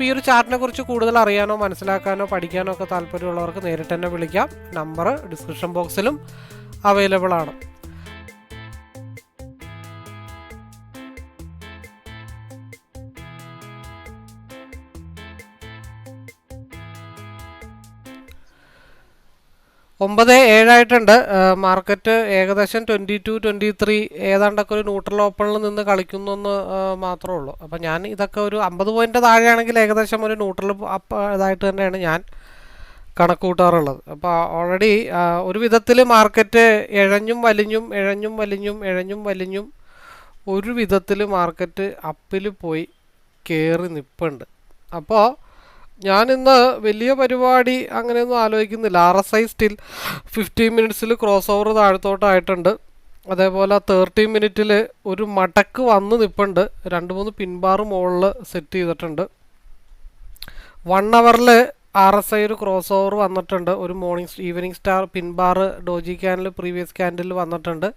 അപ്പോൾ ഈ ഒരു ചാർട്ടിനെ കുറിച്ച് കൂടുതൽ അറിയാനോ മനസ്സിലാക്കാനോ പഠിക്കാനോ ഒക്കെ താല്പര്യമുള്ളവർക്ക് നേരിട്ട് തന്നെ വിളിക്കാം. നമ്പർ ഡിസ്ക്രിപ്ഷൻ ബോക്സിലും അവൈലബിൾ ആണ്. ഒമ്പത് ഏഴായിട്ടുണ്ട്. മാർക്കറ്റ് ഏകദേശം ട്വന്റി ടു ട്വന്റി ത്രീ ഏതാണ്ടൊക്കെ ഒരു ന്യൂട്രൽ ഓപ്പണിൽ നിന്ന് കളിക്കുന്നു എന്ന് മാത്രമേ ഉള്ളൂ. അപ്പോൾ ഞാൻ ഇതൊക്കെ ഒരു അമ്പത് പോയിന്റ് താഴെയാണെങ്കിൽ ഏകദേശം ഒരു ന്യൂട്രൽ അപ്പ് ഇതായിട്ട് തന്നെയാണ് ഞാൻ കണക്ക് കൂട്ടാറുള്ളത് അപ്പോൾ ഓൾറെഡി ഒരു വിധത്തിൽ മാർക്കറ്റ് ഇഴഞ്ഞും വലിഞ്ഞും ഇഴഞ്ഞും വലിഞ്ഞും ഇഴഞ്ഞും വലിഞ്ഞും ഒരു വിധത്തിൽ മാർക്കറ്റ് അപ്പിൽ പോയി കയറി നിൽപ്പുണ്ട് അപ്പോൾ ഞാനിന്ന് വലിയ പരിപാടി അങ്ങനെയൊന്നും ആലോചിക്കുന്നില്ല. R S I still fifteen മിനിറ്റ്സിൽ cross over താഴത്തോട്ടായിട്ടുണ്ട്. അതേപോലെ തേർട്ടി മിനിറ്റിൽ ഒരു മടക്ക് വന്ന് നിൽപ്പുണ്ട് രണ്ട് മൂന്ന് പിൻബാർ മുകളിൽ സെറ്റ് ചെയ്തിട്ടുണ്ട്. വൺ അവറിൽ ആർ എസ് ഐ ഒരു ക്രോസ് ഓവർ വന്നിട്ടുണ്ട്. ഒരു morning evening star pin bar doji candle previous candle വന്നിട്ടുണ്ട്.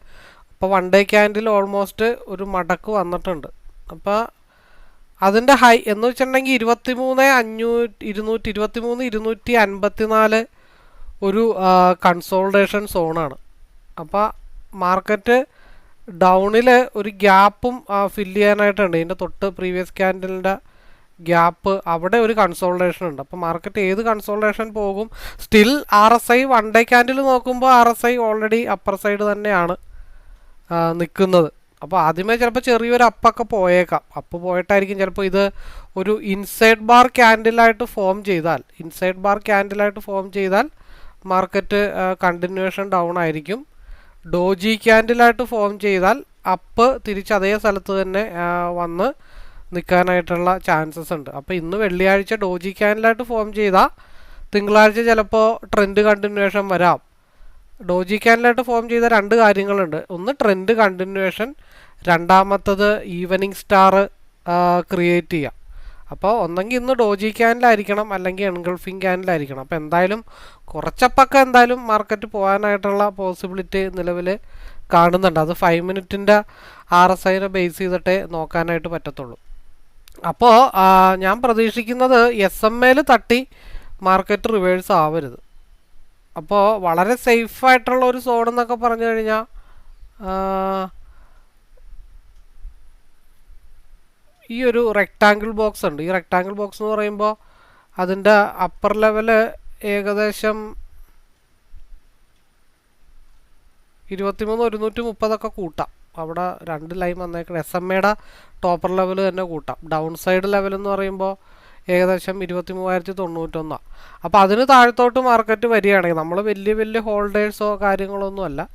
അപ്പോൾ വൺ ഡേ ക്യാൻഡിൽ ഓൾമോസ്റ്റ് ഒരു മടക്ക് വന്നിട്ടുണ്ട്. അപ്പോൾ അതിന്റെ ഹൈ എന്ന് വെച്ചിട്ടുണ്ടെങ്കിൽ ഇരുപത്തി മൂന്ന് അഞ്ഞൂറ്റി ഇരുന്നൂറ്റി ഇരുപത്തി മൂന്ന് ഇരുന്നൂറ്റി അൻപത്തി നാല് ഒരു കൺസോൾട്ടേഷൻ സോണാണ് അപ്പോൾ മാർക്കറ്റ് ഡൗണിൽ ഒരു ഗ്യാപ്പും ഫില്ല് ചെയ്യാനായിട്ടുണ്ട്. ഇതിന്റെ തൊട്ട് പ്രീവിയസ് ക്യാൻഡലിന്റെ ഗ്യാപ്പ് അവിടെ ഒരു കൺസോൾട്ടേഷൻ ഉണ്ട്. അപ്പോൾ മാർക്കറ്റ് ഏത് കൺസോൾട്ടേഷൻ പോകും? Still R S I one day candle നോക്കുമ്പോൾ R S I already upper side തന്നെയാണ് നിൽക്കുന്നത് അപ്പോൾ ആദ്യമേ ചിലപ്പോൾ ചെറിയൊരു അപ്പൊക്കെ പോയേക്കാം. അപ്പ് പോയിട്ടായിരിക്കും ചിലപ്പോൾ ഇത് ഒരു ഇൻസൈഡ് ബാർ ക്യാൻഡിലായിട്ട് ഫോം ചെയ്താൽ ഇൻസൈഡ് ബാർ ക്യാൻഡിലായിട്ട് ഫോം ചെയ്താൽ മാർക്കറ്റ് കണ്ടിന്യൂഷൻ ഡൗൺ ആയിരിക്കും. ഡോജി ക്യാൻഡിലായിട്ട് ഫോം ചെയ്താൽ അപ്പ് തിരിച്ച് അതേ സ്ഥലത്ത് തന്നെ വന്ന് നിൽക്കാനായിട്ടുള്ള ചാൻസസ് ഉണ്ട്. അപ്പോൾ ഇന്ന് വെള്ളിയാഴ്ച ഡോജി ക്യാൻഡിലായിട്ട് ഫോം ചെയ്താൽ തിങ്കളാഴ്ച ചിലപ്പോൾ ട്രെൻഡ് കണ്ടിന്യൂഷൻ വരാം. ഡോജി ക്യാൻഡിലായിട്ട് ഫോം ചെയ്ത രണ്ട് കാര്യങ്ങളുണ്ട്. ഒന്ന് ട്രെൻഡ് കണ്ടിന്യൂവേഷൻ രണ്ടാമത്തത് ഈവനിങ് സ്റ്റാർ ക്രിയേറ്റ് ചെയ്യുക അപ്പോൾ ഒന്നെങ്കിൽ ഇന്ന് ഡോജി ക്യാനിലായിരിക്കണം അല്ലെങ്കിൽ എൻഗൾഫിങ് ക്യാനിലായിരിക്കണം. അപ്പോൾ എന്തായാലും കുറച്ചപ്പൊക്കെ എന്തായാലും മാർക്കറ്റ് പോകാനായിട്ടുള്ള പോസിബിലിറ്റി നിലവിൽ കാണുന്നുണ്ട്. അത് ഫൈവ് മിനിറ്റിന്റെ ആർ എസ് ഐനെ ബേസ് ചെയ്തിട്ടേ നോക്കാനായിട്ട് പറ്റത്തുള്ളൂ. അപ്പോൾ ഞാൻ പ്രതീക്ഷിക്കുന്നത് എസ് എം എയിൽ തട്ടി മാർക്കറ്റ് റിവേഴ്സ് ആവരുത്. അപ്പോൾ വളരെ സേഫ് ആയിട്ടുള്ള ഒരു സോൺ എന്നൊക്കെ പറഞ്ഞു കഴിഞ്ഞാൽ ഈ ഒരു റെക്റ്റാങ്കിൾ ബോക്സ് ഉണ്ട്. ഈ റെക്റ്റാങ്കിൾ ബോക്സ് എന്ന് പറയുമ്പോൾ അതിന്റെ അപ്പർ ലെവൽ ഏകദേശം ഇരുപത്തിമൂന്ന് ഒരുന്നൂറ്റി മുപ്പതൊക്കെ കൂട്ടാം. അവിടെ രണ്ട് ലൈൻ വന്നേക്കണം. എസ് എം എയുടെ ടോപ്പർ ലെവൽ തന്നെ കൂട്ടാം. ഡൗൺ സൈഡ് ലെവൽ എന്ന് പറയുമ്പോൾ ഏകദേശം ഇരുപത്തി മൂവായിരത്തി തൊണ്ണൂറ്റൊന്നാണ് അപ്പോൾ അതിന് താഴത്തോട്ട് മാർക്കറ്റ് വരികയാണെങ്കിൽ നമ്മൾ വലിയ വലിയ ഹോൾഡേഴ്സോ കാര്യങ്ങളൊന്നുമല്ല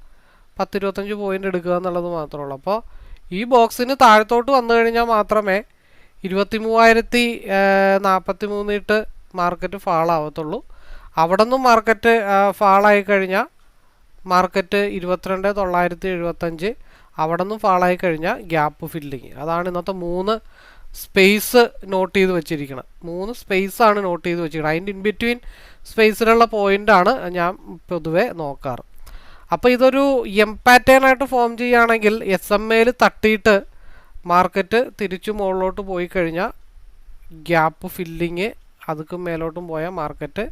പത്തിരുപത്തഞ്ച് പോയിന്റ് എടുക്കുക എന്നുള്ളത് മാത്രമേ ഉള്ളൂ. അപ്പോൾ ഈ ബോക്സിന് താഴത്തോട്ട് വന്നു കഴിഞ്ഞാൽ മാത്രമേ ഇരുപത്തി മൂവായിരത്തി നാൽപ്പത്തി മൂന്നിട്ട് മാർക്കറ്റ് ഫാളാവത്തുള്ളൂ അവിടെ നിന്നും മാർക്കറ്റ് ഫാളായി കഴിഞ്ഞാൽ മാർക്കറ്റ് ഇരുപത്തിരണ്ട് തൊള്ളായിരത്തി എഴുപത്തഞ്ച്. അവിടെ നിന്നും ഫാളായി കഴിഞ്ഞാൽ ഗ്യാപ്പ് ഫില്ലിങ് അതാണ് ഇന്നത്തെ മൂന്ന് സ്പേസ് നോട്ട് ചെയ്ത് വെച്ചിരിക്കണം മൂന്ന് സ്പേസ് ആണ് നോട്ട് ചെയ്ത് വെച്ചിരിക്കുന്നത് അതിന്റെ ഇൻ ബിറ്റ്വീൻ സ്പേസിലുള്ള പോയിന്റാണ് ഞാൻ പൊതുവെ നോക്കാറ്. അപ്പോൾ ഇതൊരു എം പാറ്റേൺ ആയിട്ട് ഫോം ചെയ്യുകയാണെങ്കിൽ എസ് എം എയിൽ തട്ടിയിട്ട് മാർക്കറ്റ് തിരിച്ചു മുകളിലോട്ട് പോയി കഴിഞ്ഞാൽ ഗ്യാപ്പ് ഫില്ലിങ് അതുക്കും മേലോട്ടും പോയാൽ മാർക്കറ്റ്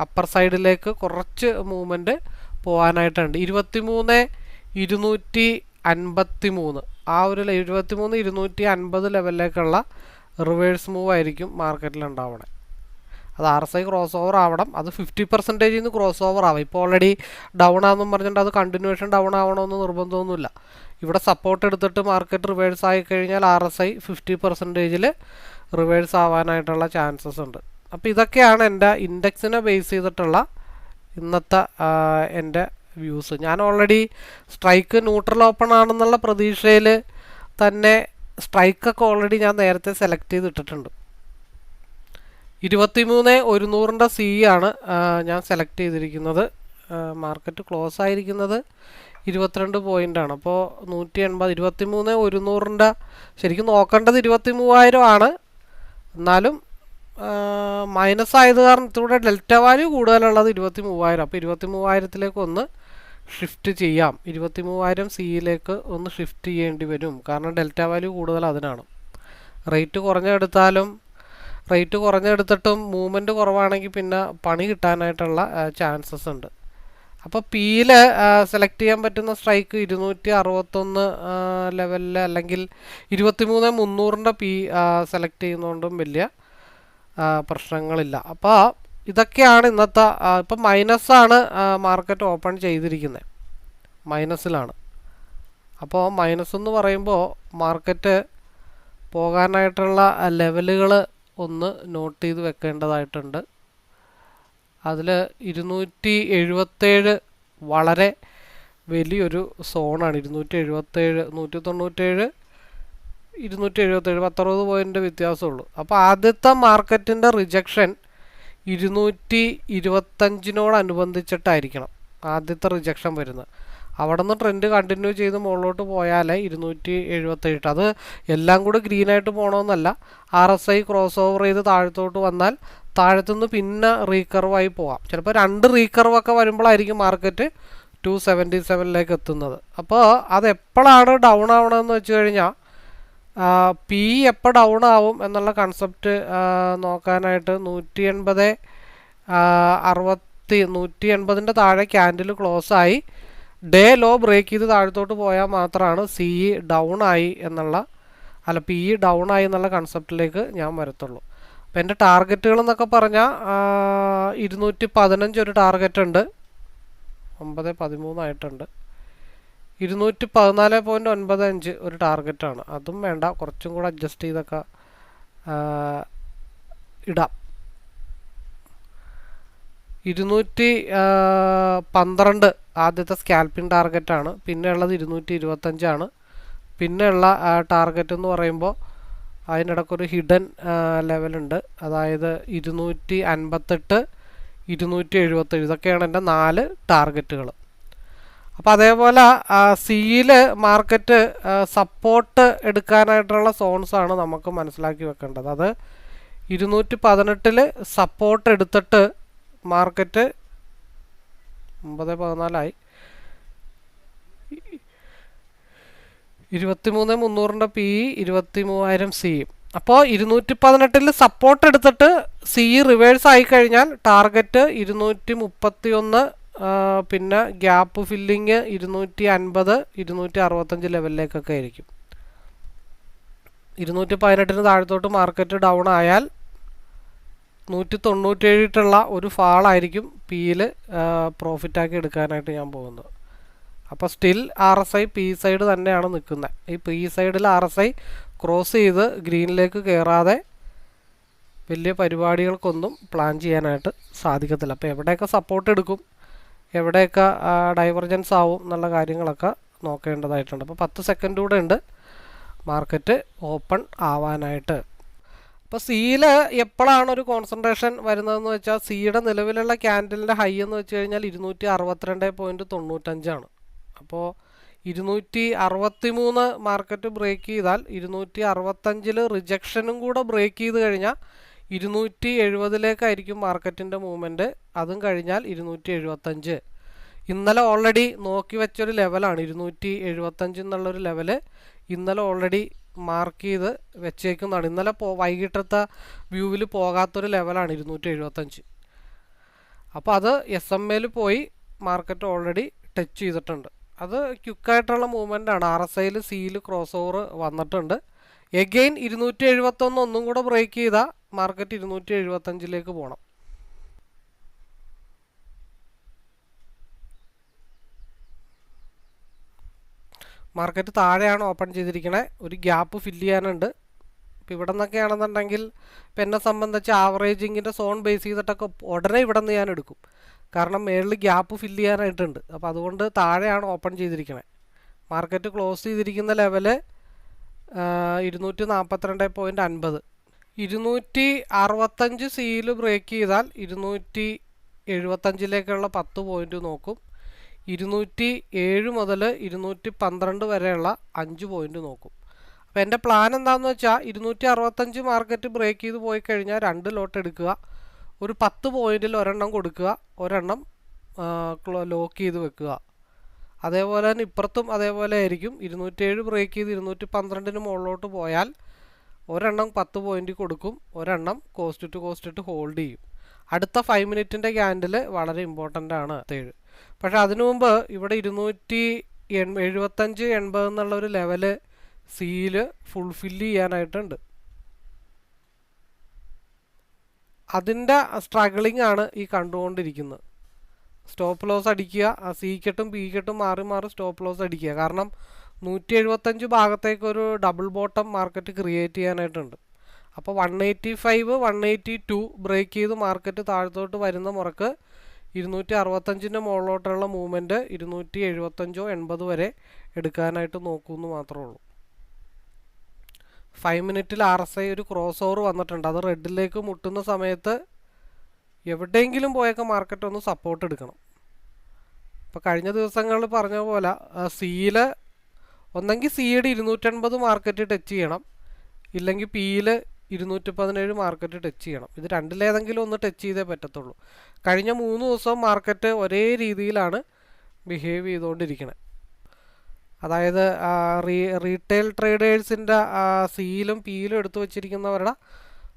അപ്പർ സൈഡിലേക്ക് കുറച്ച് മൂവ്മെന്റ് പോകാനായിട്ടുണ്ട് ഇരുപത്തി മൂന്ന് ഇരുന്നൂറ്റി അൻപത്തി മൂന്ന് ആ ഒരു ഇരുപത്തി മൂന്ന് ഇരുന്നൂറ്റി അൻപത് ലെവലിലേക്കുള്ള റിവേഴ്സ് മൂവ് ആയിരിക്കും മാർക്കറ്റിൽ ഉണ്ടാവണേ. അത് R S I cross over ആവണം. അത് ഫിഫ്റ്റി പെർസെന്റേജിൽ നിന്ന് ക്രോസ് ഓവർ ആവാം. ഇപ്പോൾ ഓൾറെഡി ഡൗൺ ആണെന്നും പറഞ്ഞിട്ട് അത് കണ്ടിന്യൂഷൻ ഡൗൺ ആവണമെന്ന് നിർബന്ധമൊന്നുമില്ല. ഇവിടെ സപ്പോർട്ട് എടുത്തിട്ട് മാർക്കറ്റ് റിവേഴ്സ് ആയി കഴിഞ്ഞാൽ ആർ എസ് ഐ ഫിഫ്റ്റി പെർസെന്റേജിൽ റിവേഴ്സ് ആവാനായിട്ടുള്ള ചാൻസസ് ഉണ്ട്. അപ്പോൾ ഇതൊക്കെയാണ് എന്റെ ഇൻഡെക്സിനെ ബേസ് ചെയ്തിട്ടുള്ള ഇന്നത്തെ എന്റെ വ്യൂസ് ഞാൻ ഓൾറെഡി സ്ട്രൈക്ക് ന്യൂട്രൽ ഓപ്പൺ ആണെന്നുള്ള പ്രതീക്ഷയിൽ തന്നെ സ്ട്രൈക്കൊക്കെ ഓൾറെഡി ഞാൻ നേരത്തെ സെലക്ട് ചെയ്തിട്ടിട്ടുണ്ട്. ഇരുപത്തിമൂന്ന് ഒരുന്നൂറിന്റെ സി ആണ് ഞാൻ സെലക്ട് ചെയ്തിരിക്കുന്നത്. മാർക്കറ്റ് ക്ലോസ് ആയിരിക്കുന്നത് ഇരുപത്തിരണ്ട് പോയിന്റാണ് അപ്പോൾ നൂറ്റി എൺപത് ഇരുപത്തി മൂന്ന് ഒരുന്നൂറിന്റെ ശരിക്കും നോക്കേണ്ടത് ഇരുപത്തി മൂവായിരം ആണ്. എന്നാലും മൈനസ് ആയത് കാരണം ഇതിലൂടെ ഡെൽറ്റ വാല്യൂ കൂടുതലുള്ളത് ഇരുപത്തി മൂവായിരം അപ്പോൾ ഇരുപത്തി മൂവായിരത്തിലേക്ക് ഒന്ന് ഷിഫ്റ്റ് ചെയ്യാം. ഇരുപത്തി മൂവായിരം സിയിലേക്ക് ഒന്ന് ഷിഫ്റ്റ് ചെയ്യേണ്ടി വരും. കാരണം ഡെൽറ്റ വാല്യൂ കൂടുതൽ അതിനാണ്. റേറ്റ് കുറഞ്ഞെടുത്താലും റേറ്റ് കുറഞ്ഞെടുത്തിട്ടും മൂവ്മെന്റ് കുറവാണെങ്കിൽ പിന്നെ പണി കിട്ടാനായിട്ടുള്ള ചാൻസസ് ഉണ്ട്. അപ്പോൾ പിയിൽ സെലക്ട് ചെയ്യാൻ പറ്റുന്ന സ്ട്രൈക്ക് ഇരുന്നൂറ്റി അറുപത്തൊന്ന് ലെവലിൽ അല്ലെങ്കിൽ ഇരുപത്തി മൂന്ന് മുന്നൂറിന്റെ പി സെലക്ട് ചെയ്യുന്നതുകൊണ്ടും വലിയ പ്രശ്നങ്ങളില്ല. അപ്പോൾ ഇതൊക്കെയാണ് ഇന്നത്തെ ഇപ്പം മൈനസാണ് മാർക്കറ്റ് ഓപ്പൺ ചെയ്തിരിക്കുന്നത്. മൈനസിലാണ് അപ്പോൾ മൈനസ് എന്ന് പറയുമ്പോൾ മാർക്കറ്റ് പോകാനായിട്ടുള്ള ലെവലുകൾ ഒന്ന് നോട്ട് ചെയ്ത് വെക്കേണ്ടതായിട്ടുണ്ട്. അതിൽ ഇരുന്നൂറ്റി എഴുപത്തേഴ് വളരെ വലിയൊരു സോണാണ്. ഇരുന്നൂറ്റി എഴുപത്തേഴ് നൂറ്റി തൊണ്ണൂറ്റേഴ് ഇരുന്നൂറ്റി എഴുപത്തേഴ് പത്തറുപത് പോയിന്റ് വ്യത്യാസമുള്ളൂ. അപ്പോൾ ആദ്യത്തെ മാർക്കറ്റിന്റെ റിജക്ഷൻ ഇരുന്നൂറ്റി ഇരുപത്തഞ്ചിനോടനുബന്ധിച്ചിട്ടായിരിക്കണം ആദ്യത്തെ റിജക്ഷൻ വരുന്നത്. അവിടെ നിന്ന് ട്രെൻഡ് കണ്ടിന്യൂ ചെയ്ത് മുകളിലോട്ട് പോയാലേ ഇരുന്നൂറ്റി എഴുപത്തേഴ് അത് എല്ലാം കൂടി ഗ്രീനായിട്ട് പോകണമെന്നല്ല R S I cross over ചെയ്ത് താഴത്തോട്ട് വന്നാൽ താഴത്തുനിന്ന് പിന്നെ റീകർവായി പോവാം. ചിലപ്പോൾ രണ്ട് റീകർവൊക്കെ വരുമ്പോഴായിരിക്കും മാർക്കറ്റ് ടു സെവന്റി സെവനിലേക്ക് എത്തുന്നത്. അപ്പോൾ അത് എപ്പോഴാണ് ഡൗൺ ആവണമെന്ന് വെച്ച് കഴിഞ്ഞാൽ പി എപ്പോൾ ഡൗൺ ആവും എന്നുള്ള കൺസെപ്റ്റ് നോക്കാനായിട്ട് നൂറ്റി എൺപത് അറുപത്തി നൂറ്റി എൺപതിന്റെ താഴെ ക്യാൻഡിൽ ക്ലോസ് ആയി ഡേ ലോ ബ്രേക്ക് ചെയ്ത് താഴത്തോട്ട് പോയാൽ മാത്രമാണ് സി ഇ ഡൗൺ ആയി എന്നുള്ള അല്ല പി ഇ ഡൗൺ ആയി എന്നുള്ള കൺസെപ്റ്റിലേക്ക് ഞാൻ വരത്തുള്ളൂ. അപ്പോൾ എന്റെ ടാർഗറ്റുകൾ എന്നൊക്കെ പറഞ്ഞാൽ ഇരുന്നൂറ്റി പതിനഞ്ച് ഒരു ടാർഗറ്റ് ഉണ്ട്. ഒമ്പത് പതിമൂന്നായിട്ടുണ്ട് ഇരുന്നൂറ്റി പതിനാല് പോയിന്റ് ഒൻപത് അഞ്ച് ഒരു ടാർഗറ്റാണ് അതും വേണ്ട കുറച്ചും കൂടെ അഡ്ജസ്റ്റ് ചെയ്തൊക്കെ ഇടാം. ഇരുന്നൂറ്റി പന്ത്രണ്ട് ആദ്യത്തെ സ്കാൽപ്പിംഗ് ടാർഗറ്റാണ്. പിന്നെ ഉള്ളത് ഇരുന്നൂറ്റി ഇരുപത്തഞ്ചാണ് പിന്നെയുള്ള ടാർഗറ്റ് എന്ന് പറയുമ്പോൾ അതിനിടക്കൊരു ഹിഡൻ ലെവലുണ്ട്. അതായത് ഇരുന്നൂറ്റി അൻപത്തെട്ട് ഇരുന്നൂറ്റി എഴുപത്തേഴ് ഇതൊക്കെയാണ് എന്റെ നാല് ടാർഗറ്റുകൾ. അപ്പോൾ അതേപോലെ സിയിൽ മാർക്കറ്റ് സപ്പോർട്ട് എടുക്കാനായിട്ടുള്ള സോൺസാണ് നമുക്ക് മനസ്സിലാക്കി വെക്കേണ്ടത്. അത് ഇരുന്നൂറ്റി പതിനെട്ടിൽ സപ്പോർട്ട് എടുത്തിട്ട് മാർക്കറ്റ് ഒമ്പത് പതിനാലായി. ഇരുപത്തിമൂന്ന് മുന്നൂറിന്റെ പി ഇരുപത്തി മൂവായിരം സിയും അപ്പോൾ ഇരുന്നൂറ്റി പതിനെട്ടിൽ സപ്പോർട്ട് എടുത്തിട്ട് സി റിവേഴ്സ് ആയി കഴിഞ്ഞാൽ ടാർഗറ്റ് ഇരുന്നൂറ്റി മുപ്പത്തി ഒന്ന് പിന്നെ ഗ്യാപ്പ് ഫില്ലിങ് ഇരുന്നൂറ്റി അൻപത് ഇരുന്നൂറ്റി അറുപത്തഞ്ച് ലെവലിലേക്കൊക്കെ ആയിരിക്കും. ഇരുന്നൂറ്റി പതിനെട്ടിന് താഴത്തോട്ട് മാർക്കറ്റ് ഡൗൺ ആയാൽ നൂറ്റി തൊണ്ണൂറ്റേഴിട്ടുള്ള ഒരു ഫാളായിരിക്കും പിയിൽ പ്രോഫിറ്റാക്കി എടുക്കാനായിട്ട് ഞാൻ പോകുന്നത്. അപ്പോൾ still R S I P side തന്നെയാണ് നിൽക്കുന്നത് ഈ പി സൈഡിൽ ആർ എസ് ഐ ക്രോസ് ചെയ്ത് ഗ്രീനിലേക്ക് കയറാതെ വലിയ പരിപാടികൾക്കൊന്നും പ്ലാൻ ചെയ്യാനായിട്ട് സാധിക്കത്തില്ല. അപ്പോൾ എവിടെയൊക്കെ സപ്പോർട്ട് എടുക്കും എവിടെയൊക്കെ ഡൈവർജൻസ് ആവും എന്നുള്ള കാര്യങ്ങളൊക്കെ നോക്കേണ്ടതായിട്ടുണ്ട്. അപ്പോൾ പത്ത് സെക്കൻഡ് കൂടെ ഉണ്ട്. മാർക്കറ്റ് ഓപ്പൺ ആവാനായിട്ട്. അപ്പോൾ സിയിൽ എപ്പോഴാണ് ഒരു കോൺസെൻട്രേഷൻ വരുന്നതെന്ന് വെച്ചാൽ സിയുടെ നിലവിലുള്ള ക്യാൻഡലിന്റെ ഹൈ എന്ന് വെച്ച് കഴിഞ്ഞാൽ ഇരുന്നൂറ്റി അറുപത്തിരണ്ട് പോയിന്റ് തൊണ്ണൂറ്റഞ്ചാണ് അപ്പോൾ ഇരുന്നൂറ്റി അറുപത്തി മൂന്ന് മാർക്കറ്റ് ബ്രേക്ക് ചെയ്താൽ ഇരുന്നൂറ്റി അറുപത്തഞ്ചിൽ റിജക്ഷനും കൂടെ ബ്രേക്ക് ചെയ്ത് കഴിഞ്ഞാൽ ഇരുന്നൂറ്റി എഴുപതിലേക്കായിരിക്കും മാർക്കറ്റിന്റെ മൂവ്മെന്റ് അതും കഴിഞ്ഞാൽ ഇരുന്നൂറ്റി എഴുപത്തഞ്ച് ഇന്നലെ ഓൾറെഡി നോക്കി വെച്ചൊരു ലെവലാണ് ഇരുന്നൂറ്റി എഴുപത്തഞ്ച് എന്നുള്ളൊരു ലെവൽ ഇന്നലെ ഓൾറെഡി മാർക്ക് ചെയ്ത് വെച്ചേക്കുന്നതാണ് ഇന്നലെ പോ വൈകിട്ടത്തെ വ്യൂവിൽ പോകാത്തൊരു ലെവലാണ് ഇരുന്നൂറ്റി എഴുപത്തഞ്ച് അപ്പോൾ അത് എസ് എം എയിൽ പോയി മാർക്കറ്റ് ഓൾറെഡി ടച്ച് ചെയ്തിട്ടുണ്ട്. അത് ക്യുക്കായിട്ടുള്ള മൂവ്മെന്റ് ആണ് ആർ എസ് ഐയിൽ സിയിൽ ക്രോസ് ഓവർ വന്നിട്ടുണ്ട്. എഗെയിൻ ഇരുന്നൂറ്റി എഴുപത്തൊന്ന് ഒന്നും കൂടെ ബ്രേക്ക് ചെയ്താൽ മാർക്കറ്റ് ഇരുന്നൂറ്റി എഴുപത്തഞ്ചിലേക്ക് പോകണം മാർക്കറ്റ് താഴെയാണ് ഓപ്പൺ ചെയ്തിരിക്കണേ. ഒരു ഗ്യാപ്പ് ഫില്ല് ചെയ്യാനുണ്ട്. ഇപ്പോൾ ഇവിടെ നിന്നൊക്കെയാണെന്നുണ്ടെങ്കിൽ ഇപ്പം എന്നെ സംബന്ധിച്ച് ആവറേജിങ്ങിന്റെ സോൺ ബേസ് ചെയ്തിട്ടൊക്കെ ഉടനെ ഇവിടെ നിന്ന് ഞാൻ എടുക്കും. കാരണം മേളിൽ ഗ്യാപ്പ് ഫില്ല് ചെയ്യാനായിട്ടുണ്ട്. അപ്പോൾ അതുകൊണ്ട് താഴെയാണ് ഓപ്പൺ ചെയ്തിരിക്കണേ. മാർക്കറ്റ് ക്ലോസ് ചെയ്തിരിക്കുന്ന ലെവൽ ഇരുന്നൂറ്റി നാൽപ്പത്തിരണ്ട് പോയിന്റ് അൻപത്. ഇരുന്നൂറ്റി അറുപത്തഞ്ച് സിയിൽ ബ്രേക്ക് ചെയ്താൽ ഇരുന്നൂറ്റി എഴുപത്തഞ്ചിലേക്കുള്ള പത്ത് പോയിന്റ് നോക്കും. ഇരുന്നൂറ്റി ഏഴ് മുതൽ ഇരുന്നൂറ്റി പന്ത്രണ്ട് വരെയുള്ള അഞ്ച് പോയിന്റ് നോക്കും. അപ്പോൾ എന്റെ പ്ലാൻ എന്താണെന്ന് വെച്ചാൽ ഇരുന്നൂറ്റി അറുപത്തഞ്ച് മാർക്കറ്റ് ബ്രേക്ക് ചെയ്ത് പോയി കഴിഞ്ഞാൽ രണ്ട് ലോട്ട് എടുക്കുക. ഒരു പത്ത് പോയിന്റിൽ ഒരെണ്ണം കൊടുക്കുക. ഒരെണ്ണം ലോക്ക് ചെയ്ത് വെക്കുക. അതേപോലെ തന്നെ ഇപ്പുറത്തും അതേപോലെ ആയിരിക്കും. ഇരുന്നൂറ്റേഴ് ബ്രേക്ക് ചെയ്ത് ഇരുന്നൂറ്റി പന്ത്രണ്ടിന് മുകളിലോട്ട് പോയാൽ ഒരെണ്ണം പത്ത് പോയിന്റ് കൊടുക്കും. ഒരെണ്ണം കോസ്റ്റ് ടു കോസ്റ്റ് ഇട്ട് ഹോൾഡ് ചെയ്യും. അടുത്ത ഫൈവ് മിനിറ്റിന്റെ ക്യാൻഡിൽ വളരെ ഇമ്പോർട്ടന്റ് ആണ്. ഏഴ്. പക്ഷെ അതിനു മുമ്പ് ഇവിടെ ഇരുന്നൂറ്റി എൺ എഴുപത്തഞ്ച് എൺപത് എന്നുള്ള ഒരു ലെവൽ സീൽ ഫുൾഫില്ല് ചെയ്യാനായിട്ടുണ്ട്. അതിന്റെ സ്ട്രഗിളിംഗ് ആണ് ഈ കണ്ടുകൊണ്ടിരിക്കുന്നത്. സ്റ്റോപ്പ് ലോസ് അടിക്കുക ആ സീക്കെട്ടും പീക്കെട്ടും മാറി മാറി സ്റ്റോപ്പ് ലോസ് അടിക്കുക. കാരണം നൂറ്റി എഴുപത്തഞ്ച് ഭാഗത്തേക്ക് ഒരു ഡബിൾ ബോട്ടം മാർക്കറ്റ് ക്രിയേറ്റ് ചെയ്യാനായിട്ടുണ്ട്. അപ്പോൾ one eighty five one eighty two break ചെയ്ത് മാർക്കറ്റ് താഴത്തോട്ട് വരുന്ന മുറക്ക് ഇരുന്നൂറ്റി അറുപത്തഞ്ചിന്റെ മുകളിലോട്ടുള്ള മൂവ്മെന്റ് ഇരുന്നൂറ്റി എഴുപത്തഞ്ചോ എൺപത് വരെ എടുക്കാനായിട്ട് നോക്കുമെന്ന് മാത്രമേ ഉള്ളൂ. ഫൈവ് മിനിറ്റിൽ ആർ എസ് ഐ ഒരു ക്രോസ് ഓവർ വന്നിട്ടുണ്ട്. അത് റെഡിലേക്ക് മുട്ടുന്ന സമയത്ത് എവിടെയെങ്കിലും പോയൊക്കെ മാർക്കറ്റ് ഒന്ന് സപ്പോർട്ട് എടുക്കണം. ഇപ്പോൾ കഴിഞ്ഞ ദിവസങ്ങളിൽ പറഞ്ഞ പോലെ സിയിൽ ഒന്നെങ്കിൽ സിയുടെ ഇരുന്നൂറ്റൻപത് മാർക്കറ്റ് ടച്ച് ചെയ്യണം. ഇല്ലെങ്കിൽ പിയിൽ ഇരുന്നൂറ്റി പതിനേഴ് മാർക്കറ്റ് ടച്ച് ചെയ്യണം. ഇത് രണ്ടിലേതെങ്കിലും ഒന്ന് ടച്ച് ചെയ്തേ പറ്റത്തുള്ളൂ. കഴിഞ്ഞ മൂന്ന് ദിവസം മാർക്കറ്റ് ഒരേ രീതിയിലാണ് ബിഹേവ് ചെയ്തുകൊണ്ടിരിക്കുന്നത് അതായത് റീ റീറ്റെയിൽ ട്രേഡേഴ്സിന്റെ സിയിലും പിയിലും എടുത്തു വച്ചിരിക്കുന്നവരുടെ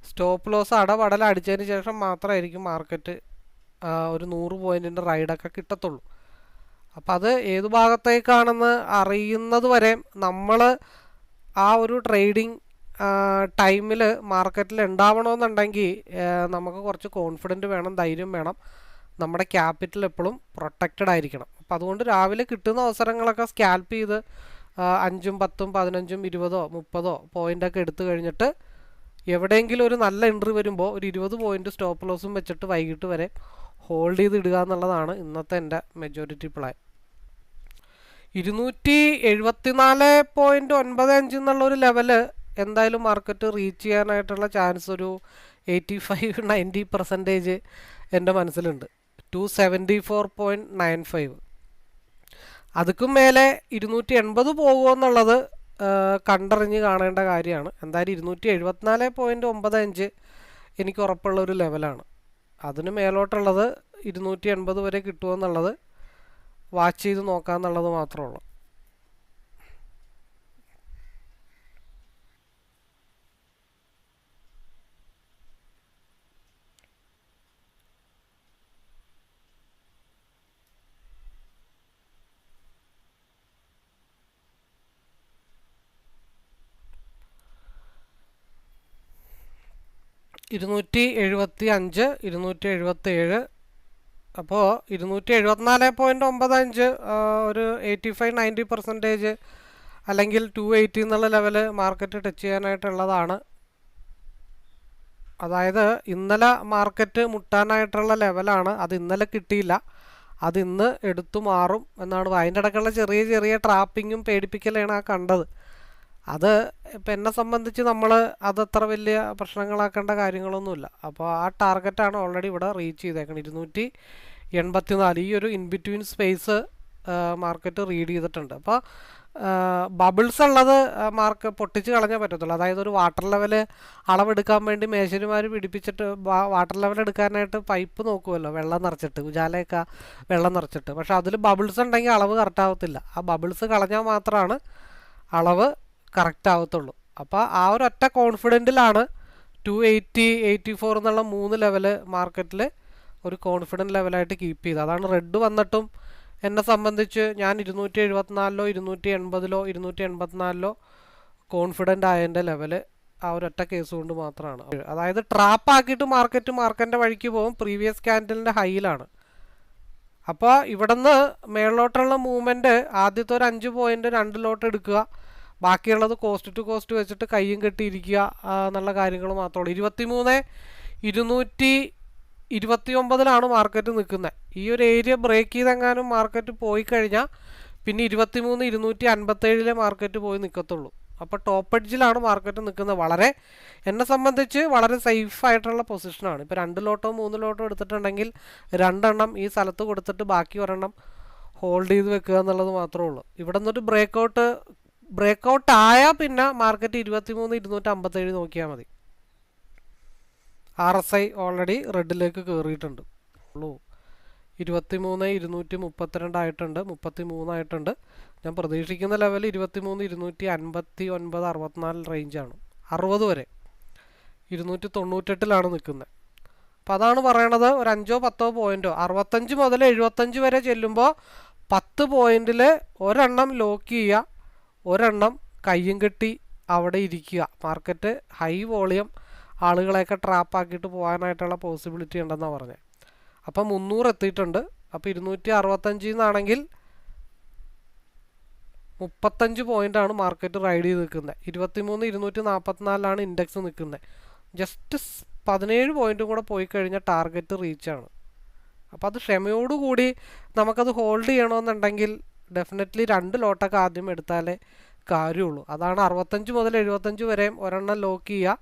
സ്റ്റോപ്പ് ലോസ് അടപടല അടിച്ചതിന് ശേഷം മാത്രമായിരിക്കും മാർക്കറ്റ് ഒരു നൂറ് പോയിന്റിന്റെ റൈഡൊക്കെ കിട്ടത്തുള്ളൂ. അപ്പം അത് ഏത് ഭാഗത്തേക്കാണെന്ന് അറിയുന്നത് വരെ നമ്മൾ ആ ഒരു ട്രേഡിംഗ് ടൈമിൽ മാർക്കറ്റിൽ ഉണ്ടാവണമെന്നുണ്ടെങ്കിൽ നമുക്ക് കുറച്ച് കോൺഫിഡന്റ് വേണം ധൈര്യം വേണം. നമ്മുടെ ക്യാപിറ്റൽ എപ്പോഴും പ്രൊട്ടക്റ്റഡ് ആയിരിക്കണം. അപ്പോൾ അതുകൊണ്ട് രാവിലെ കിട്ടുന്ന അവസരങ്ങളൊക്കെ സ്കാൽപ്പ് ചെയ്ത് അഞ്ചും പത്തും പതിനഞ്ചും ഇരുപതോ മുപ്പതോ പോയിന്റൊക്കെ എടുത്തു കഴിഞ്ഞിട്ട് എവിടെയെങ്കിലും ഒരു നല്ല എൻട്രി വരുമ്പോൾ ഒരു ഇരുപത് പോയിന്റ് സ്റ്റോപ്പ് ലോസും വെച്ചിട്ട് വൈകിട്ട് വരെ ഹോൾഡ് ചെയ്ത് ഇടുക എന്നുള്ളതാണ് ഇന്നത്തെ എന്റെ മെജോറിറ്റി പ്ലാൻ ഇരുന്നൂറ്റി എഴുപത്തിനാല് പോയിന്റ് ഒൻപത് അഞ്ച് എന്നുള്ളൊരു ലെവൽ എന്തായാലും മാർക്കറ്റ് റീച്ച് ചെയ്യാനായിട്ടുള്ള ചാൻസ് ഒരു എയ്റ്റി ഫൈവ് നയന്റി പെർസെന്റേജ് എന്റെ മനസ്സിലുണ്ട്. Two seventy four point nine five അതുക്കും മേലെ ഇരുന്നൂറ്റി എൺപത് പോകുമോ എന്നുള്ളത് കണ്ടറിഞ്ഞ് കാണേണ്ട കാര്യമാണ്. എന്തായാലും ഇരുന്നൂറ്റി എഴുപത്തിനാല് പോയിന്റ് ഒമ്പത് അഞ്ച് എനിക്ക് ഉറപ്പുള്ള ഒരു ലെവലാണ് അതിന് മേലോട്ടുള്ളത് ഇരുന്നൂറ്റി എൺപത് വരെ കിട്ടുമെന്നുള്ളത് വാച്ച് ചെയ്ത് നോക്കാമെന്നുള്ളത് മാത്രമേ ഉള്ളൂ. ഇരുന്നൂറ്റി എഴുപത്തി അഞ്ച് ഇരുന്നൂറ്റി എഴുപത്തി ഏഴ് അപ്പോൾ ഇരുന്നൂറ്റി എഴുപത്തിനാല് പോയിന്റ് ഒമ്പത് അഞ്ച് ഒരു എയ്റ്റി ഫൈവ് നയന്റി പെർസെന്റേജ് അല്ലെങ്കിൽ ടു എയ്റ്റി എന്നുള്ള ലെവൽ മാർക്കറ്റ് ടച്ച് ചെയ്യാനായിട്ടുള്ളതാണ്. അതായത് ഇന്നലെ മാർക്കറ്റ് മുട്ടാനായിട്ടുള്ള ലെവലാണ് അത് ഇന്നലെ കിട്ടിയില്ല. അതിന്ന് എടുത്തു മാറും എന്നാണ്. അതിന്റെ ഇടയ്ക്കുള്ള ചെറിയ ചെറിയ ട്രാപ്പിങ്ങും പേടിപ്പിക്കലാണ് ആ കണ്ടത്. അത് ഇപ്പം എന്നെ സംബന്ധിച്ച് നമ്മൾ അതത്ര വലിയ പ്രശ്നങ്ങളാക്കേണ്ട കാര്യങ്ങളൊന്നുമില്ല. അപ്പോൾ ആ ടാർഗറ്റാണ് ഓൾറെഡി ഇവിടെ റീച്ച് ചെയ്തേക്കുന്നത് ഇരുന്നൂറ്റി എൺപത്തി നാല് ഈ ഒരു in between space market read ചെയ്തിട്ടുണ്ട്. അപ്പോൾ ബബിൾസ് ഉള്ളത് മാർക്ക് പൊട്ടിച്ച് കളഞ്ഞേ പറ്റത്തുള്ളൂ. അതായത് ഒരു വാട്ടർ ലെവൽ അളവെടുക്കാൻ വേണ്ടി മേശരിമാർ പിടിപ്പിച്ചിട്ട് വാട്ടർ ലെവൽ എടുക്കാനായിട്ട് പൈപ്പ് നോക്കുമല്ലോ വെള്ളം നിറച്ചിട്ട് ഉജാലയൊക്കെ വെള്ളം നിറച്ചിട്ട്. പക്ഷേ അതിൽ ബബിൾസ് ഉണ്ടെങ്കിൽ അളവ് കറക്റ്റ് ആവത്തില്ല. ആ ബബിൾസ് കളഞ്ഞാൽ മാത്രമാണ് അളവ് കറക്റ്റ് ആവത്തുള്ളൂ. അപ്പോൾ ആ ഒരു ഒറ്റ കോൺഫിഡന്റിലാണ് ടു എയ്റ്റി എയ്റ്റി ഫോർ എന്നുള്ള മൂന്ന് ലെവൽ മാർക്കറ്റിൽ ഒരു കോൺഫിഡന്റ് ലെവലായിട്ട് കീപ്പ് ചെയ്ത് അതാണ് റെഡ് വന്നിട്ടും എന്നെ സംബന്ധിച്ച് ഞാൻ ഇരുന്നൂറ്റി എഴുപത്തിനാലിലോ ഇരുന്നൂറ്റി എൺപതിലോ ഇരുന്നൂറ്റി എൺപത്തിനാലിലോ കോൺഫിഡന്റ് ആയതിന്റെ ലെവൽ ആ ഒരൊറ്റ കേസ് കൊണ്ട് മാത്രമാണ് അതായത് ട്രാപ്പ് ആക്കിയിട്ട് മാർക്കറ്റ് മാർക്കറ്റിന്റെ വഴിക്ക് പോകും പ്രീവിയസ് ക്യാൻഡലിന്റെ ഹൈയിലാണ് അപ്പോൾ ഇവിടുന്ന് മേളിലോട്ടുള്ള മൂവ്മെന്റ് ആദ്യത്തെ ഒരു അഞ്ച് പോയിന്റ് രണ്ടിലോട്ട് എടുക്കുക. ബാക്കിയുള്ളത് കോസ്റ്റ് ടു കോസ്റ്റ് വെച്ചിട്ട് കയ്യും കെട്ടിയിരിക്കുക എന്നുള്ള കാര്യങ്ങൾ മാത്രമേ ഉള്ളൂ. ഇരുപത്തി മൂന്ന് ഇരുന്നൂറ്റി ഇരുപത്തി ഒമ്പതിലാണ് മാർക്കറ്റ് നിൽക്കുന്നത് ഈ ഒരു ഏരിയ ബ്രേക്ക് ചെയ്തെങ്ങാനും മാർക്കറ്റ് പോയി കഴിഞ്ഞാൽ പിന്നെ ഇരുപത്തി മൂന്ന് ഇരുന്നൂറ്റി അൻപത്തേഴിലെ മാർക്കറ്റ് പോയി നിൽക്കത്തുള്ളൂ അപ്പോൾ ടോപ്പ് എഡ്ജിലാണ് മാർക്കറ്റ് നിൽക്കുന്നത്. വളരെ എന്നെ സംബന്ധിച്ച് വളരെ സേഫ് ആയിട്ടുള്ള പൊസിഷനാണ് ഇപ്പോൾ രണ്ട് ലോട്ടോ മൂന്ന് ലോട്ടോ എടുത്തിട്ടുണ്ടെങ്കിൽ രണ്ടെണ്ണം ഈ സ്ഥലത്ത് കൊടുത്തിട്ട് ബാക്കി ഒരെണ്ണം ഹോൾഡ് ചെയ്ത് വെക്കുക എന്നുള്ളത് മാത്രമേ ഉള്ളൂ. ഇവിടെ നിന്നൊരു ബ്രേക്കൗട്ട് ബ്രേക്കൗട്ട് ആയാൽ പിന്നെ മാർക്കറ്റ് ഇരുപത്തി മൂന്ന് ഇരുന്നൂറ്റി അമ്പത്തേഴ് നോക്കിയാൽ മതി ആർ എസ് ഐ ഓൾറെഡി റെഡിലേക്ക് കയറിയിട്ടുണ്ട് ഉള്ളൂ. ഇരുപത്തി മൂന്ന് ഇരുന്നൂറ്റി മുപ്പത്തിരണ്ടായിട്ടുണ്ട് മുപ്പത്തി മൂന്നായിട്ടുണ്ട് ഞാൻ പ്രതീക്ഷിക്കുന്ന ലെവൽ ഇരുപത്തി മൂന്ന് ഇരുന്നൂറ്റി അൻപത്തി ഒൻപത് അറുപത്തിനാല് റേഞ്ചാണ് അറുപത് വരെ. ഇരുന്നൂറ്റി തൊണ്ണൂറ്റെട്ടിലാണ് നിൽക്കുന്നത്. അപ്പോൾ അതാണ് പറയണത് ഒരു അഞ്ചോ പത്തോ പോയിന്റോ അറുപത്തഞ്ച് മുതൽ എഴുപത്തഞ്ച് വരെ ചെല്ലുമ്പോൾ പത്ത് പോയിന്റിൽ ഒരെണ്ണം ലോക്ക് ചെയ്യുക. ഒരെണ്ണം കയ്യും കെട്ടി അവിടെ ഇരിക്കുക. മാർക്കറ്റ് ഹൈ വോളിയം ആളുകളെയൊക്കെ ട്രാപ്പാക്കിയിട്ട് പോകാനായിട്ടുള്ള പോസിബിലിറ്റി ഉണ്ടെന്നാണ് പറഞ്ഞത് അപ്പം മുന്നൂറ് എത്തിയിട്ടുണ്ട്. അപ്പോൾ ഇരുന്നൂറ്റി അറുപത്തഞ്ചിൽ നിന്നാണെങ്കിൽ മുപ്പത്തഞ്ച് പോയിന്റാണ് മാർക്കറ്റ് റൈഡ് ചെയ്ത് നിൽക്കുന്നത് ഇരുപത്തിമൂന്ന് ഇരുന്നൂറ്റി നാൽപ്പത്തിനാലിലാണ് ഇൻഡെക്സ് നിൽക്കുന്നത് ജസ്റ്റ് പതിനേഴ് പോയിന്റും കൂടെ പോയി കഴിഞ്ഞാൽ ടാർഗറ്റ് റീച്ചാണ് അപ്പോൾ അത് ക്ഷമയോടുകൂടി നമുക്കത് ഹോൾഡ് ചെയ്യണമെന്നുണ്ടെങ്കിൽ ഡെഫിനറ്റ്ലി രണ്ട് ലോട്ടൊക്കെ ആദ്യം എടുത്താലേ കാര്യമുള്ളൂ. അതാണ് അറുപത്തഞ്ച് മുതൽ എഴുപത്തഞ്ച് വരെയും ഒരെണ്ണം ലോക്ക് ചെയ്യുക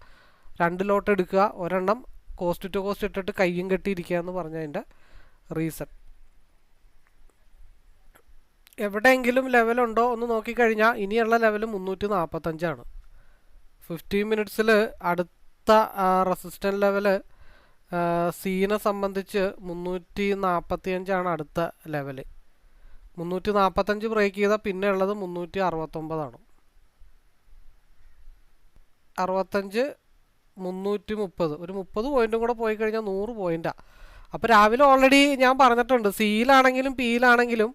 രണ്ട് ലോട്ട് എടുക്കുക ഒരെണ്ണം കോസ്റ്റ് ടു കോസ്റ്റ് ഇട്ടിട്ട് കയ്യും കെട്ടിയിരിക്കുക എന്ന് പറഞ്ഞതിന്റെ റീസൺ എവിടെയെങ്കിലും ലെവലുണ്ടോ ഒന്ന് നോക്കിക്കഴിഞ്ഞാൽ ഇനിയുള്ള ലെവൽ മുന്നൂറ്റി നാൽപ്പത്തഞ്ചാണ് ഫിഫ്റ്റീൻ മിനിറ്റ്സിൽ അടുത്ത റെസിസ്റ്റന്റ് ലെവൽ സീനെ സംബന്ധിച്ച് മുന്നൂറ്റി നാൽപ്പത്തി അഞ്ചാണ് അടുത്ത ലെവൽ മുന്നൂറ്റി നാൽപ്പത്തഞ്ച് ബ്രേക്ക് ചെയ്താൽ പിന്നെ ഉള്ളത് മുന്നൂറ്റി അറുപത്തൊമ്പതാണ് അറുപത്തഞ്ച് മുന്നൂറ്റി മുപ്പത് ഒരു മുപ്പത് പോയിന്റും കൂടെ പോയി കഴിഞ്ഞാൽ നൂറ് പോയിന്റാണ് അപ്പോൾ രാവിലെ ഓൾറെഡി ഞാൻ പറഞ്ഞിട്ടുണ്ട് സിയിലാണെങ്കിലും പിയിലാണെങ്കിലും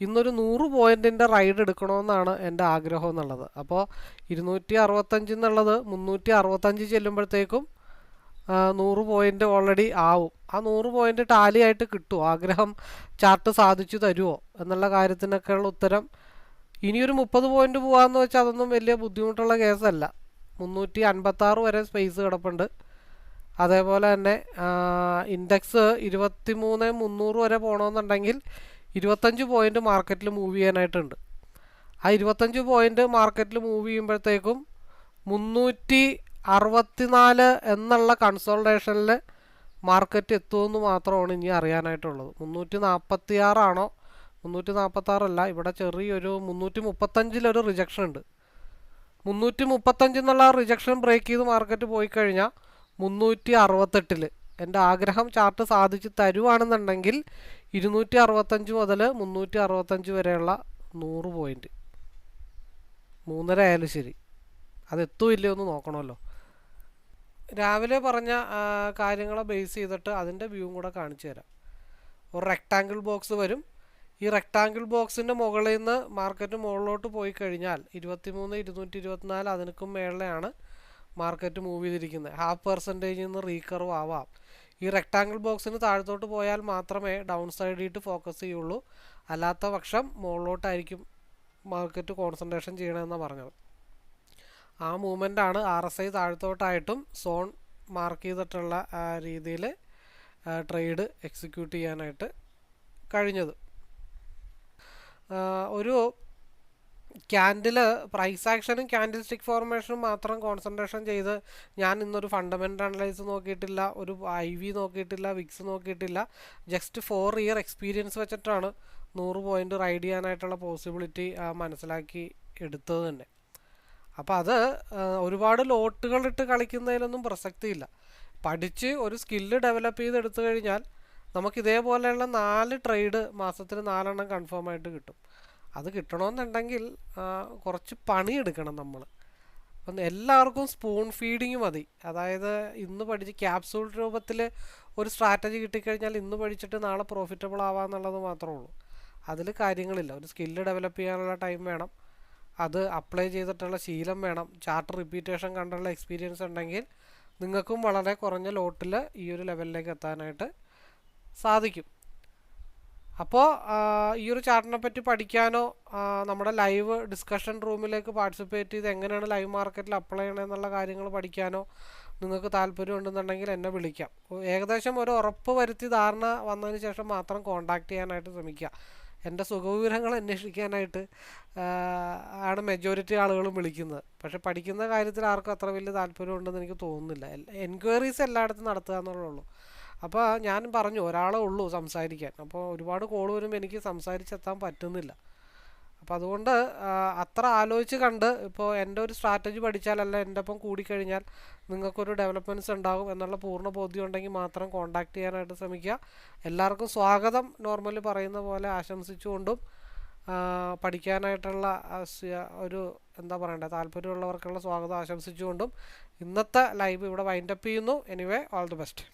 ഇന്നൊരു നൂറ് പോയിന്റിന്റെ റൈഡ് എടുക്കണമെന്നാണ് എന്റെ ആഗ്രഹം എന്നുള്ളത്. അപ്പോൾ ഇരുന്നൂറ്റി അറുപത്തഞ്ച് എന്നുള്ളത് മുന്നൂറ്റി അറുപത്തഞ്ച് ചെല്ലുമ്പോഴത്തേക്കും നൂറ് പോയിന്റ് ഓൾറെഡി ആവും. ആ നൂറ് പോയിന്റ് ടാലി ആയിട്ട് കിട്ടുമോ ആഗ്രഹം ചാർട്ട് സാധിച്ചു തരുമോ എന്നുള്ള കാര്യത്തിനൊക്കെയുള്ള ഉത്തരം. ഇനിയൊരു മുപ്പത് പോയിന്റ് പോകാമെന്ന് വെച്ചാൽ അതൊന്നും വലിയ ബുദ്ധിമുട്ടുള്ള കേസല്ല മുന്നൂറ്റി അൻപത്താറ് വരെ സ്പേസ് കിടപ്പുണ്ട്. അതേപോലെ തന്നെ ഇൻഡെക്സ് ഇരുപത്തി മൂന്ന് മുന്നൂറ് വരെ പോകണമെന്നുണ്ടെങ്കിൽ ഇരുപത്തഞ്ച് പോയിന്റ് മാർക്കറ്റിൽ മൂവ് ചെയ്യാനായിട്ടുണ്ട്. ആ ഇരുപത്തഞ്ച് പോയിന്റ് മാർക്കറ്റിൽ മൂവ് ചെയ്യുമ്പോഴത്തേക്കും മുന്നൂറ്റി അറുപത്തിനാല് എന്നുള്ള കൺസോൾട്ടേഷനിൽ മാർക്കറ്റ് എത്തുമെന്ന് മാത്രമാണ് ഇനി അറിയാനായിട്ടുള്ളത്. മുന്നൂറ്റി നാൽപ്പത്തി ആറാണോ മുന്നൂറ്റി നാൽപ്പത്തി ആറല്ല ഇവിടെ ചെറിയൊരു മുന്നൂറ്റി മുപ്പത്തഞ്ചിലൊരു റിജക്ഷൻ ഉണ്ട്. മുന്നൂറ്റി മുപ്പത്തഞ്ച് എന്നുള്ള റിജക്ഷൻ ബ്രേക്ക് ചെയ്ത് മാർക്കറ്റ് പോയി കഴിഞ്ഞാൽ മുന്നൂറ്റി അറുപത്തെട്ടിൽ എന്റെ ആഗ്രഹം ചാർട്ട് സാധിച്ച് തരുവാണെന്നുണ്ടെങ്കിൽ ഇരുന്നൂറ്റി അറുപത്തഞ്ച് മുതൽ മുന്നൂറ്റി അറുപത്തഞ്ച് വരെയുള്ള നൂറ് പോയിന്റ് മൂന്നര ആയാലും ശരി. അതെത്തുമില്ലയോ എന്ന് നോക്കണമല്ലോ. രാവിലെ പറഞ്ഞ കാര്യങ്ങളെ ബേസ് ചെയ്തിട്ട് അതിന്റെ വ്യൂവും കൂടെ കാണിച്ചു തരാം. ഒരു റെക്റ്റാങ്കിൾ ബോക്സ് വരും. ഈ റെക്റ്റാങ്കിൾ ബോക്സിന്റെ മുകളിൽ നിന്ന് മാർക്കറ്റ് മുകളിലോട്ട് പോയി കഴിഞ്ഞാൽ ഇരുപത്തിമൂന്ന് ഇരുന്നൂറ്റി ഇരുപത്തിനാല് അതിനക്കും മേളിലാണ് മാർക്കറ്റ് മൂവ് ചെയ്തിരിക്കുന്നത് ഹാഫ് പെർസെന്റേജിൽ നിന്ന് റീകർവ് ആവാം. ഈ റെക്റ്റാങ്കിൾ ബോക്സിന് താഴത്തോട്ട് പോയാൽ മാത്രമേ ഡൗൺ സൈഡിട്ട് ഫോക്കസ് ചെയ്യുള്ളൂ. അല്ലാത്ത പക്ഷം മുകളിലോട്ടായിരിക്കും മാർക്കറ്റ് കോൺസെൻട്രേഷൻ ചെയ്യണമെന്നാണ് പറഞ്ഞത്. ആ മൂവ്മെന്റ് ആണ് ആർ എസ് ഐ താഴത്തോട്ടായിട്ടും സോൺ മാർക്ക് ചെയ്തിട്ടുള്ള രീതിയിൽ ട്രേഡ് എക്സിക്യൂട്ട് ചെയ്യാനായിട്ട് കഴിഞ്ഞത്. ഒരു ക്യാൻഡിൽ പ്രൈസ് ആക്ഷനും ക്യാൻഡിൽ സ്റ്റിക്ക് ഫോർമേഷനും മാത്രം കോൺസെൻട്രേഷൻ ചെയ്ത് ഞാൻ ഇന്നൊരു ഫണ്ടമെന്റൽ അനലൈസ് നോക്കിയിട്ടില്ല ഒരു ഐ വി നോക്കിയിട്ടില്ല വിക്സ് നോക്കിയിട്ടില്ല ജസ്റ്റ് ഫോർ ഇയർ എക്സ്പീരിയൻസ് വെച്ചിട്ടാണ് നൂറ് പോയിന്റ് റൈഡ് ചെയ്യാനായിട്ടുള്ള പോസിബിലിറ്റി മനസ്സിലാക്കി എടുത്തത് തന്നെ. അപ്പോൾ അത് ഒരുപാട് ലോട്ടുകളിട്ട് കളിക്കുന്നതിലൊന്നും പ്രസക്തിയില്ല. പഠിച്ച് ഒരു സ്കില്ല് ഡെവലപ്പ് ചെയ്ത് എടുത്തു കഴിഞ്ഞാൽ നമുക്ക് ഇതേപോലെയുള്ള നാല് ട്രേഡ് മാസത്തിൽ നാലെണ്ണം കൺഫേം ആയിട്ട് കിട്ടും. അത് കിട്ടണമെന്നുണ്ടെങ്കിൽ കുറച്ച് പണിയെടുക്കണം നമ്മൾ അപ്പം എല്ലാവർക്കും സ്പൂൺ ഫീഡിങ് മതി. അതായത് ഇന്ന് പഠിച്ച് ക്യാപ്സൂൾ രൂപത്തിൽ ഒരു സ്ട്രാറ്റജി കിട്ടിക്കഴിഞ്ഞാൽ ഇന്ന് പഠിച്ചിട്ട് നാളെ പ്രോഫിറ്റബിൾ ആവാന്നുള്ളത് മാത്രമേ ഉള്ളൂ. അതിൽ കാര്യങ്ങളില്ല. ഒരു സ്കില്ല് ഡെവലപ്പ് ചെയ്യാനുള്ള ടൈം വേണം. അത് അപ്ലൈ ചെയ്തിട്ടുള്ള ശീലം വേണം. ചാർട്ട് റിപ്പീറ്റേഷൻ കണ്ടുള്ള എക്സ്പീരിയൻസ് ഉണ്ടെങ്കിൽ നിങ്ങൾക്കും വളരെ കുറഞ്ഞ ലോട്ടിൽ ഈ ഒരു ലെവലിലേക്ക് എത്താനായിട്ട് സാധിക്കും. അപ്പോൾ ഈ ഒരു ചാർട്ടിനെ പറ്റി പഠിക്കാനോ നമ്മുടെ ലൈവ് ഡിസ്കഷൻ റൂമിലേക്ക് പാർട്ടിസിപ്പേറ്റ് ചെയ്ത് എങ്ങനെയാണ് ലൈവ് മാർക്കറ്റിൽ അപ്ലൈ ചെയ്യണമെന്നുള്ള കാര്യങ്ങൾ പഠിക്കാനോ നിങ്ങൾക്ക് താല്പര്യം ഉണ്ടെന്നുണ്ടെങ്കിൽ എന്നെ വിളിക്കാം. ഏകദേശം ഒരു ഉറപ്പ് വരുത്തി ധാരണ വന്നതിന് ശേഷം മാത്രം കോണ്ടാക്ട് ചെയ്യാനായിട്ട് ശ്രമിക്കുക. എന്റെ സുഖവിവരങ്ങൾ അന്വേഷിക്കാനായിട്ട് ആണ് മെജോറിറ്റി ആളുകളും വിളിക്കുന്നത്. പക്ഷെ പഠിക്കുന്ന കാര്യത്തിൽ ആർക്കും അത്ര വലിയ താല്പര്യം ഉണ്ടെന്ന് എനിക്ക് തോന്നുന്നില്ല. എൻക്വയറീസ് എല്ലായിടത്തും നടത്തുക എന്നുള്ളേ അപ്പോൾ ഞാൻ പറഞ്ഞു ഒരാളെ ഉള്ളൂ സംസാരിക്കാൻ. അപ്പോൾ ഒരുപാട് കോൾ വരുമ്പോൾ എനിക്ക് സംസാരിച്ചെത്താൻ പറ്റുന്നില്ല. അപ്പോൾ അതുകൊണ്ട് അത്ര ആലോചിച്ച് കണ്ട് ഇപ്പോൾ എന്റെ ഒരു സ്ട്രാറ്റജി പഠിച്ചാലല്ല എന്റെ ഒപ്പം കൂടിക്കഴിഞ്ഞാൽ നിങ്ങൾക്കൊരു ഡെവലപ്മെന്റ്സ് ഉണ്ടാകും എന്നുള്ള പൂർണ ബോധ്യം ഉണ്ടെങ്കിൽ മാത്രം കോണ്ടാക്ട് ചെയ്യാനായിട്ട് ശ്രമിക്കുക. എല്ലാവർക്കും സ്വാഗതം. നോർമലി പറയുന്ന പോലെ ആശംസിച്ചുകൊണ്ടും പഠിക്കാനായിട്ടുള്ള ഒരു എന്താ പറയണ്ടേ താല്പര്യമുള്ളവർക്കുള്ള സ്വാഗതം ആശംസിച്ചുകൊണ്ടും ഇന്നത്തെ ലൈവ് ഇവിടെ വൈൻഡപ്പ് ചെയ്യുന്നു. Anyway all the best